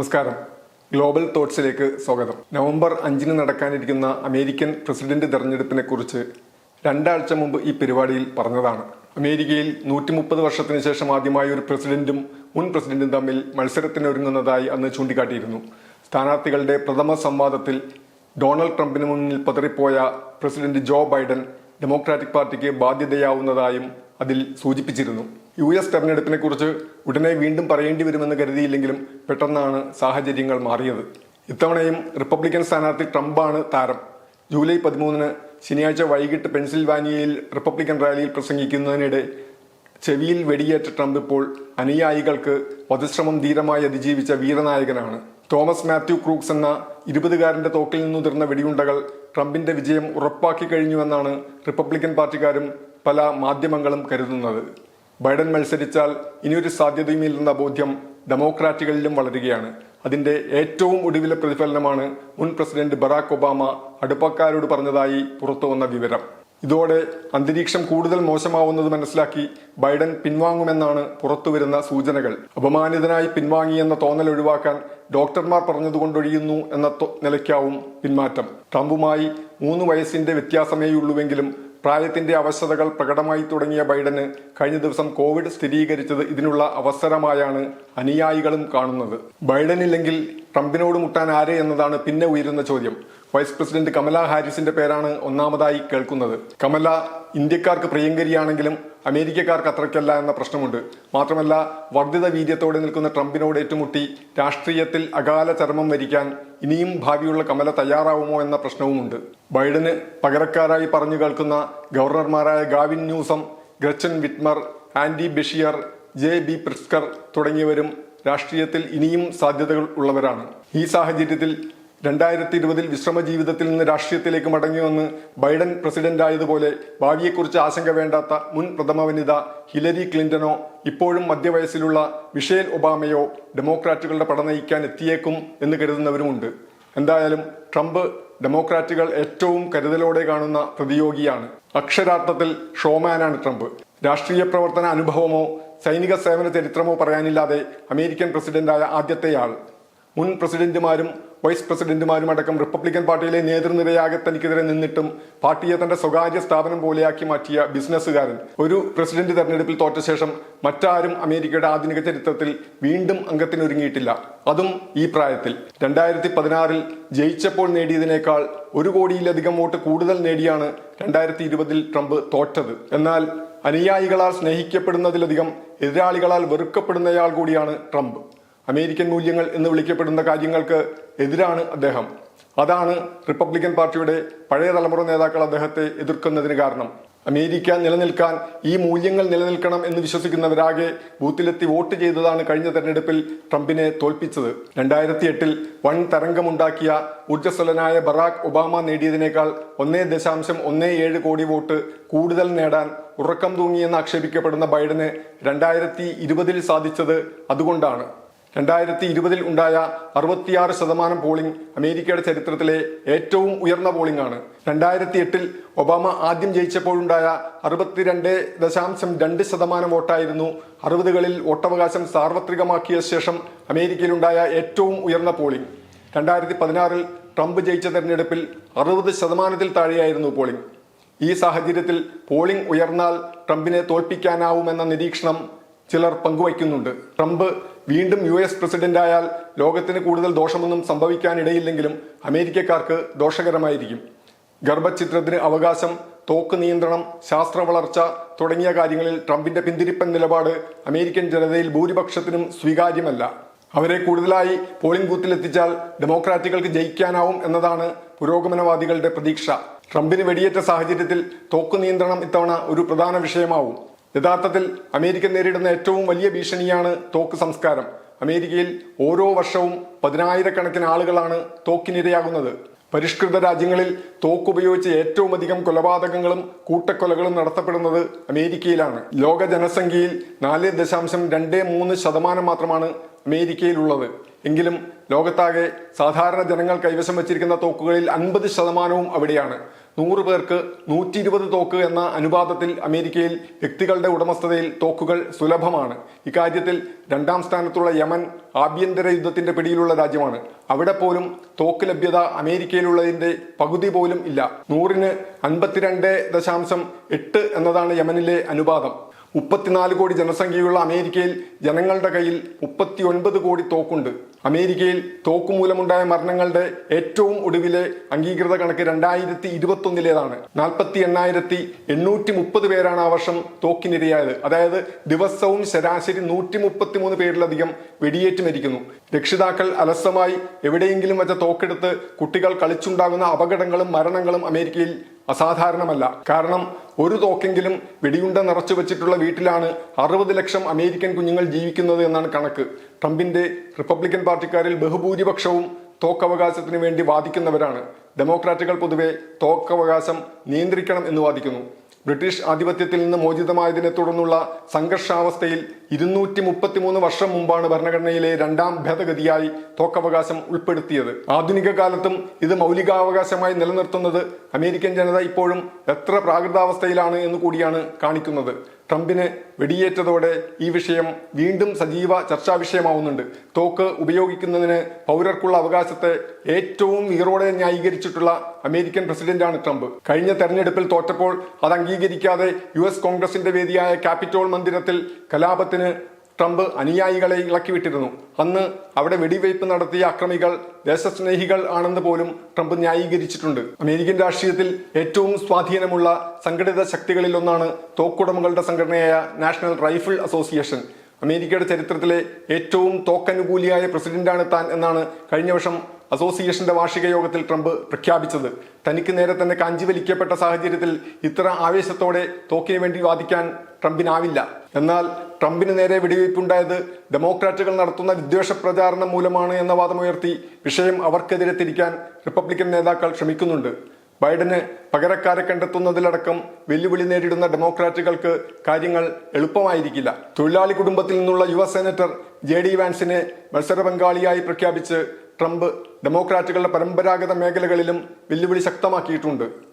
നമസ്കാരം. ഗ്ലോബൽ തോട്ട്സിലേക്ക് സ്വാഗതം. നവംബർ അഞ്ചിന് നടക്കാനിരിക്കുന്ന അമേരിക്കൻ പ്രസിഡന്റ് തെരഞ്ഞെടുപ്പിനെ കുറിച്ച് രണ്ടാഴ്ച മുമ്പ് ഈ പരിപാടിയിൽ പറഞ്ഞതാണ്. അമേരിക്കയിൽ നൂറ്റി മുപ്പത് വർഷത്തിന് ശേഷം ആദ്യമായി ഒരു പ്രസിഡന്റും മുൻ പ്രസിഡന്റും തമ്മിൽ മത്സരത്തിനൊരുങ്ങുന്നതായി അന്ന് ചൂണ്ടിക്കാട്ടിയിരുന്നു. സ്ഥാനാർത്ഥികളുടെ പ്രഥമ സംവാദത്തിൽ ഡൊണാൾഡ് ട്രംപിന് മുന്നിൽ പതറിപ്പോയ പ്രസിഡന്റ് ജോ ബൈഡൻ ഡെമോക്രാറ്റിക് പാർട്ടിക്ക് ബാധ്യതയാവുന്നതായും അതിൽ സൂചിപ്പിച്ചിരുന്നു. യു എസ് തെരഞ്ഞെടുപ്പിനെ കുറിച്ച് ഉടനെ വീണ്ടും പറയേണ്ടി വരുമെന്ന് കരുതിയില്ലെങ്കിലും പെട്ടെന്നാണ് സാഹചര്യങ്ങൾ മാറിയത്. ഇത്തവണയും റിപ്പബ്ലിക്കൻ സ്ഥാനാർത്ഥി ട്രംപാണ് താരം. ജൂലൈ പതിമൂന്നിന് ശനിയാഴ്ച വൈകിട്ട് പെൻസിൽവാനിയയിൽ റിപ്പബ്ലിക്കൻ റാലിയിൽ പ്രസംഗിക്കുന്നതിനിടെ ചെവിയിൽ വെടിയേറ്റ ട്രംപ് ഇപ്പോൾ അനുയായികൾക്ക് വധശ്രമം ധീരമായി അതിജീവിച്ച വീരനായകനാണ്. തോമസ് മാത്യു ക്രൂക്സ് എന്ന ഇരുപതുകാരന്റെ തോക്കിൽ നിന്നുതിർന്ന വെടിയുണ്ടകൾ ട്രംപിന്റെ വിജയം ഉറപ്പാക്കി കഴിഞ്ഞുവെന്നാണ് റിപ്പബ്ലിക്കൻ പാർട്ടിക്കാരും പല മാധ്യമങ്ങളും കരുതുന്നത്. ബൈഡൻ മത്സരിച്ചാൽ ഇനിയൊരു സാധ്യതയുമില്ലെന്ന ബോധ്യം ഡെമോക്രാറ്റുകളിലും വളരുകയാണ്. അതിന്റെ ഏറ്റവും ഒടുവിലെ പ്രതിഫലനമാണ് മുൻ പ്രസിഡന്റ് ബറാക് ഒബാമ അടുപ്പക്കാരോട് പറഞ്ഞതായി പുറത്തുവന്ന വിവരം. ഇതോടെ അന്തരീക്ഷം കൂടുതൽ മോശമാവുന്നത് മനസ്സിലാക്കി ബൈഡൻ പിൻവാങ്ങുമെന്നാണ് പുറത്തുവരുന്ന സൂചനകൾ. അപമാനിതനായി പിൻവാങ്ങിയെന്ന തോന്നൽ ഒഴിവാക്കാൻ ഡോക്ടർമാർ പറഞ്ഞതുകൊണ്ടൊഴിയുന്നു എന്ന നിലയ്ക്കാവും പിന്മാറ്റം ട്രംപുമായി മൂന്ന് വയസ്സിന്റെ വ്യത്യാസമേയുള്ളൂവെങ്കിലും പ്രായത്തിന്റെ അവശതകൾ പ്രകടമായി തുടങ്ങിയ ബൈഡന് കഴിഞ്ഞ ദിവസം കോവിഡ് സ്ഥിരീകരിച്ചത് ഇതിനുള്ള അവസരമായാണ് അനുയായികളും കാണുന്നത്. ബൈഡനില്ലെങ്കിൽ ട്രംപിനോട് മുട്ടാൻ ആരെ എന്നതാണ് പിന്നെ ഉയരുന്ന ചോദ്യം. വൈസ് പ്രസിഡന്റ് കമല ഹാരിസിന്റെ പേരാണ് ഒന്നാമതായി കേൾക്കുന്നത്. കമല ഇന്ത്യക്കാർക്ക് പ്രിയങ്കരിയാണെങ്കിലും അമേരിക്കക്കാർക്ക് അത്രയ്ക്കല്ല എന്ന പ്രശ്നമുണ്ട്. മാത്രമല്ല വർദ്ധിത വീര്യത്തോടെ നിൽക്കുന്ന ട്രംപിനോട് ഏറ്റുമുട്ടി രാഷ്ട്രീയത്തിൽ അകാല ചർമ്മം വരിക്കാൻ ഇനിയും ഭാവിയുള്ള കമല തയ്യാറാവുമോ എന്ന പ്രശ്നവുമുണ്ട്. ബൈഡന് പകരക്കാരായി പറഞ്ഞു കേൾക്കുന്ന ഗവർണർമാരായ Gavin Newsom Gretchen Whitmer Andy Beshear J B Pritzker തുടങ്ങിയവരും രാഷ്ട്രീയത്തിൽ ഇനിയും സാധ്യതകൾ ഉള്ളവരാണ്. ഈ സാഹചര്യത്തിൽ രണ്ടായിരത്തി ഇരുപതിൽ വിശ്രമ ജീവിതത്തിൽ നിന്ന് രാഷ്ട്രീയത്തിലേക്ക് മടങ്ങിവന്ന് ബൈഡൻ പ്രസിഡന്റ് ആയതുപോലെ ഭാവിയെക്കുറിച്ച് ആശങ്ക വേണ്ടാത്ത മുൻ പ്രഥമ വനിത ഹിലരി ക്ലിന്റനോ ഇപ്പോഴും മധ്യവയസ്സിലുള്ള മിഷേൽ ഒബാമയോ ഡെമോക്രാറ്റുകളുടെ പട നയിക്കാൻ എത്തിയേക്കും എന്ന് കരുതുന്നവരുമുണ്ട്. എന്തായാലും ട്രംപ് ഡെമോക്രാറ്റുകൾ ഏറ്റവും കരുതലോടെ കാണുന്ന പ്രതിയോഗിയാണ്. അക്ഷരാർത്ഥത്തിൽ ഷോമാനാണ് ട്രംപ്. രാഷ്ട്രീയ പ്രവർത്തന അനുഭവമോ സൈനിക സേവന ചരിത്രമോ പറയാനില്ലാതെ അമേരിക്കൻ പ്രസിഡന്റായ ആദ്യത്തെയാൾ. മുൻ പ്രസിഡന്റുമാരും വൈസ് പ്രസിഡന്റുമാരും അടക്കം റിപ്പബ്ലിക്കൻ പാർട്ടിയിലെ നേതൃനിരയാകെ തനിക്കെതിരെ നിന്നിട്ടും പാർട്ടിയെ തന്റെ സ്വകാര്യ സ്ഥാപനം പോലെയാക്കി മാറ്റിയ ബിസിനസ്സുകാരൻ. ഒരു പ്രസിഡന്റ് തെരഞ്ഞെടുപ്പിൽ തോറ്റ ശേഷം മറ്റാരും അമേരിക്കയുടെ ആധുനിക ചരിത്രത്തിൽ വീണ്ടും അംഗത്തിനൊരുങ്ങിയിട്ടില്ല. അതും ഈ പ്രായത്തിൽ. രണ്ടായിരത്തി പതിനാറിൽ ജയിച്ചപ്പോൾ നേടിയതിനേക്കാൾ ഒരു കോടിയിലധികം വോട്ട് കൂടുതൽ നേടിയാണ് രണ്ടായിരത്തി ഇരുപതിൽ ട്രംപ് തോറ്റത്. എന്നാൽ അനുയായികളാൽ സ്നേഹിക്കപ്പെടുന്നതിലധികം എതിരാളികളാൽ വെറുക്കപ്പെടുന്നയാൾ കൂടിയാണ് ട്രംപ്. അമേരിക്കൻ മൂല്യങ്ങൾ എന്ന് വിളിക്കപ്പെടുന്ന കാര്യങ്ങൾക്ക് എതിരാണ് അദ്ദേഹം. അതാണ് റിപ്പബ്ലിക്കൻ പാർട്ടിയുടെ പഴയ തലമുറ നേതാക്കൾ അദ്ദേഹത്തെ എതിർക്കുന്നതിന് കാരണം. അമേരിക്ക നിലനിൽക്കാൻ ഈ മൂല്യങ്ങൾ നിലനിൽക്കണം എന്ന് വിശ്വസിക്കുന്നവരാകെ ബൂത്തിലെത്തി വോട്ട് ചെയ്തതാണ് കഴിഞ്ഞ തെരഞ്ഞെടുപ്പിൽ ട്രംപിനെ തോൽപ്പിച്ചത്. രണ്ടായിരത്തി എട്ടിൽ വൺ തരംഗമുണ്ടാക്കിയ ഊർജസ്വലനായ ബറാക് ഒബാമ നേടിയതിനേക്കാൾ ഒന്നേ ദശാംശം ഒന്നേ ഏഴ് കോടി വോട്ട് കൂടുതൽ നേടാൻ ഉറക്കം തൂങ്ങിയെന്ന് ആക്ഷേപിക്കപ്പെടുന്ന ബൈഡന് രണ്ടായിരത്തി ഇരുപതിൽ സാധിച്ചത് അതുകൊണ്ടാണ്. രണ്ടായിരത്തി ഇരുപതിൽ ഉണ്ടായ അറുപത്തിയാറ് ശതമാനം പോളിംഗ് അമേരിക്കയുടെ ചരിത്രത്തിലെ ഏറ്റവും ഉയർന്ന പോളിംഗ് ആണ്. രണ്ടായിരത്തി എട്ടിൽ ഒബാമ ആദ്യം ജയിച്ചപ്പോഴുണ്ടായ അറുപത്തിരണ്ട് ദശാംശം രണ്ട് ശതമാനം വോട്ടായിരുന്നു. അറുപതുകളിൽ വോട്ടവകാശം സാർവത്രികമാക്കിയ ശേഷം അമേരിക്കയിലുണ്ടായ ഏറ്റവും ഉയർന്ന പോളിംഗ് രണ്ടായിരത്തി പതിനാറിൽ ട്രംപ് ജയിച്ച തെരഞ്ഞെടുപ്പിൽ അറുപത് ശതമാനത്തിൽ താഴെയായിരുന്നു പോളിംഗ് ഈ സാഹചര്യത്തിൽ പോളിംഗ് ഉയർന്നാൽ ട്രംപിനെ തോൽപ്പിക്കാനാവുമെന്ന നിരീക്ഷണം ചിലർ പങ്കുവയ്ക്കുന്നുണ്ട്. ട്രംപ് വീണ്ടും യു എസ് പ്രസിഡന്റായാൽ ലോകത്തിന് കൂടുതൽ ദോഷമൊന്നും സംഭവിക്കാനിടയില്ലെങ്കിലും അമേരിക്കക്കാർക്ക് ദോഷകരമായിരിക്കും. ഗർഭചിത്രത്തിന് അവകാശം തോക്ക് നിയന്ത്രണം ശാസ്ത്ര വളർച്ച തുടങ്ങിയ കാര്യങ്ങളിൽ ട്രംപിന്റെ പിന്തിരിപ്പൻ നിലപാട് അമേരിക്കൻ ജനതയിൽ ഭൂരിപക്ഷത്തിനും സ്വീകാര്യമല്ല. അവരെ കൂടുതലായി പോളിംഗ് ബൂത്തിലെത്തിച്ചാൽ ഡെമോക്രാറ്റുകൾക്ക് ജയിക്കാനാവും എന്നതാണ് പുരോഗമനവാദികളുടെ പ്രതീക്ഷ. ട്രംപിന് വെടിയേറ്റ സാഹചര്യത്തിൽ തോക്ക് നിയന്ത്രണം ഇത്തവണ ഒരു പ്രധാന വിഷയമാവും. യഥാർത്ഥത്തിൽ അമേരിക്ക നേരിടുന്ന ഏറ്റവും വലിയ ഭീഷണിയാണ് തോക്ക് സംസ്കാരം. അമേരിക്കയിൽ ഓരോ വർഷവും പതിനായിരക്കണക്കിന് ആളുകളാണ് തോക്കിനിരയാകുന്നത്. പരിഷ്കൃത രാജ്യങ്ങളിൽ തോക്കുപയോഗിച്ച് ഏറ്റവും അധികം കൊലപാതകങ്ങളും കൂട്ടക്കൊലകളും നടത്തപ്പെടുന്നത് അമേരിക്കയിലാണ്. ലോക ജനസംഖ്യയിൽ നാല് ദശാംശം രണ്ട് മൂന്ന് ശതമാനം മാത്രമാണ് അമേരിക്കയിലുള്ളത്. എങ്കിലും ലോകത്താകെ സാധാരണ ജനങ്ങൾ കൈവശം വച്ചിരിക്കുന്ന തോക്കുകളിൽ അൻപത് ശതമാനവും അവിടെയാണ്. നൂറ് പേർക്ക് നൂറ്റി ഇരുപത് തോക്ക് എന്ന അനുപാതത്തിൽ അമേരിക്കയിൽ വ്യക്തികളുടെ ഉടമസ്ഥതയിൽ തോക്കുകൾ സുലഭമാണ്. ഇക്കാര്യത്തിൽ രണ്ടാം സ്ഥാനത്തുള്ള യമൻ ആഭ്യന്തര യുദ്ധത്തിന്റെ പിടിയിലുള്ള രാജ്യമാണ്. അവിടെ പോലും തോക്ക് ലഭ്യത അമേരിക്കയിലുള്ളതിന്റെ പകുതി പോലും ഇല്ല. നൂറിന് അൻപത്തിരണ്ട് ദശാംശം എട്ട് എന്നതാണ് യമനിലെ അനുപാതം. മുപ്പത്തിനാല് കോടി ജനസംഖ്യയുള്ള അമേരിക്കയിൽ ജനങ്ങളുടെ കയ്യിൽ മുപ്പത്തി ഒൻപത് കോടി തോക്കുണ്ട്. അമേരിക്കയിൽ തോക്കുമൂലമുണ്ടായ മരണങ്ങളുടെ ഏറ്റവും ഒടുവിലെ അംഗീകൃത കണക്ക് രണ്ടായിരത്തി ഇരുപത്തി ഒന്നിലേതാണ് നാൽപ്പത്തി എണ്ണായിരത്തി എണ്ണൂറ്റി മുപ്പത് പേരാണ് ആ വർഷം തോക്കിനിരയായത്. അതായത് ദിവസവും ശരാശരി നൂറ്റി മുപ്പത്തി മൂന്ന് പേരിലധികം വെടിയേറ്റ് മരിക്കുന്നു. രക്ഷിതാക്കൾ അലസമായി എവിടെയെങ്കിലും വെച്ച തോക്കെടുത്ത് കുട്ടികൾ കളിച്ചുണ്ടാകുന്ന അപകടങ്ങളും മരണങ്ങളും അമേരിക്കയിൽ അസാധാരണമല്ല. കാരണം ഒരു തോക്കെങ്കിലും വെടിയുണ്ട നിറച്ചു വെച്ചിട്ടുള്ള വീട്ടിലാണ് അറുപത് ലക്ഷം അമേരിക്കൻ കുഞ്ഞുങ്ങൾ ജീവിക്കുന്നത് എന്നാണ് കണക്ക്. ട്രംപിന്റെ റിപ്പബ്ലിക്കൻ പാർട്ടിക്കാരിൽ ബഹുഭൂരിപക്ഷവും തോക്കവകാശത്തിന് വേണ്ടി വാദിക്കുന്നവരാണ്. ഡെമോക്രാറ്റുകൾ പൊതുവെ തോക്കവകാശം നിയന്ത്രിക്കണം എന്ന് വാദിക്കുന്നു. ബ്രിട്ടീഷ് ആധിപത്യത്തിൽ നിന്ന് മോചിതമായതിനെ തുടർന്നുള്ള സംഘർഷാവസ്ഥയിൽ ഇരുന്നൂറ്റി മുപ്പത്തിമൂന്ന് വർഷം മുമ്പാണ് ഭരണഘടനയിലെ രണ്ടാം ഭേദഗതിയായി തോക്കവകാശം ഉൾപ്പെടുത്തിയത്. ആധുനിക കാലത്തും ഇത് മൗലികാവകാശമായി നിലനിർത്തുന്നത് അമേരിക്കൻ ജനത ഇപ്പോഴും എത്ര പ്രാകൃതാവസ്ഥയിലാണ് എന്ന് കൂടിയാണ് കാണിക്കുന്നത്. ട്രംപിന് വെടിയേറ്റതോടെ ഈ വിഷയം വീണ്ടും സജീവ ചർച്ചാ വിഷയമാവുന്നുണ്ട്. തോക്ക് ഉപയോഗിക്കുന്നതിന് പൗരർക്കുള്ള അവകാശത്തെ ഏറ്റവും വീറോടെ ന്യായീകരിച്ചിട്ടുള്ള അമേരിക്കൻ പ്രസിഡന്റാണ് ട്രംപ്. കഴിഞ്ഞ തെരഞ്ഞെടുപ്പിൽ തോറ്റപ്പോൾ അത് അംഗീകരിക്കാതെ യു എസ് കോൺഗ്രസിന്റെ വേദിയായ ക്യാപിറ്റോൾ മന്ദിരത്തിൽ കലാപത്തിന് ട്രംപ് അനുയായികളെ ഇളക്കിവിട്ടിരുന്നു. അന്ന് അവിടെ വെടിവയ്പ് നടത്തിയ അക്രമികൾ ദേശസ്നേഹികൾ ആണെന്ന് പോലും ട്രംപ് ന്യായീകരിച്ചിട്ടുണ്ട്. അമേരിക്കൻ രാഷ്ട്രീയത്തിൽ ഏറ്റവും സ്വാധീനമുള്ള സംഘടിത ശക്തികളിൽ ഒന്നാണ് തോക്കുടമകളുടെ സംഘടനയായ നാഷണൽ റൈഫിൾ അസോസിയേഷൻ. അമേരിക്കയുടെ ചരിത്രത്തിലെ ഏറ്റവും തോക്കനുകൂലിയായ പ്രസിഡന്റാണ് താൻ എന്നാണ് കഴിഞ്ഞ വർഷം അസോസിയേഷന്റെ വാർഷിക യോഗത്തിൽ ട്രംപ് പ്രഖ്യാപിച്ചത്. തനിക്ക് നേരെ തന്നെ കാഞ്ചിവലിക്കപ്പെട്ട സാഹചര്യത്തിൽ ഇത്ര ആവേശത്തോടെ തോക്കിന് വേണ്ടി വാദിക്കാൻ ട്രംപിനാവില്ല. എന്നാൽ ട്രംപിന് നേരെ വെടിവയ്പുണ്ടായത് ഡെമോക്രാറ്റുകൾ നടത്തുന്ന വിദ്വേഷ പ്രചാരണം മൂലമാണ് എന്ന വാദമുയർത്തി വിഷയം അവർക്കെതിരെ തിരിക്കാൻ റിപ്പബ്ലിക്കൻ നേതാക്കൾ ശ്രമിക്കുന്നുണ്ട്. ബൈഡന് പകരക്കാരെ കണ്ടെത്തുന്നതിലടക്കം വെല്ലുവിളി നേരിടുന്ന ഡെമോക്രാറ്റുകൾക്ക് കാര്യങ്ങൾ എളുപ്പമായിരിക്കില്ല. തൊഴിലാളി കുടുംബത്തിൽ നിന്നുള്ള യുവ സെനറ്റർ ജെ ഡി വാൻസിനെ മത്സര പങ്കാളിയായി പ്രഖ്യാപിച്ച് ട്രംപ് ഡെമോക്രാറ്റുകളുടെ പരമ്പരാഗത മേഖലകളിലും വെല്ലുവിളി ശക്തമാക്കിയിട്ടുണ്ട്.